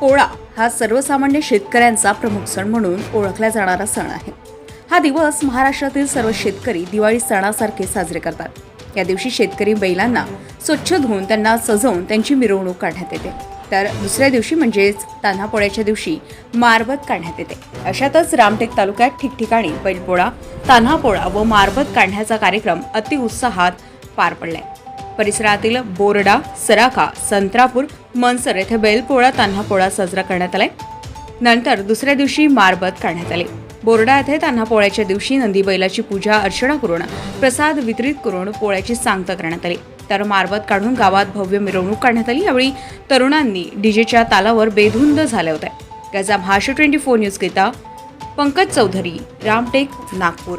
पोळा हा सर्वसामान्य शेतकऱ्यांचा प्रमुख सण म्हणून ओळखला जाणारा सण आहे. हा दिवस महाराष्ट्रातील सर्व शेतकरी दिवाळी सणासारखे साजरे करतात. या दिवशी शेतकरी बैलांना स्वच्छ धुवून त्यांना सजवून त्यांची मिरवणूक काढण्यात येते. तर दुसऱ्या दिवशी म्हणजेच तान्हापोळ्याच्या दिवशी मारबत काढण्यात येते. अशातच रामटेक तालुक्यात ठिकठिकाणी बैलपोळा तान्हापोळा व मारबत काढण्याचा कार्यक्रम अतिउत्साहात पार पडलाय. परिसरातील बोरडा सराखा संत्रापूर मनसर येथे बैलपोळा तान्हापोळा साजरा करण्यात आलाय. नंतर दुसऱ्या दिवशी मारबत काढण्यात आले. बोरडा येथे तान्हा पोळ्याच्या दिवशी नंदी बैलाची पूजा अर्चना करून प्रसाद वितरित करून पोळ्याची सांगता करण्यात आली. तर मारबत काढून गावात भव्य मिरवणूक काढण्यात आली. यावेळी तरुणांनी डीजेच्या तालावर बेधुंद झाले होते. त्याचा महाराष्ट्र ट्वेंटी फोर न्यूज घेता पंकज चौधरी रामटेक नागपूर.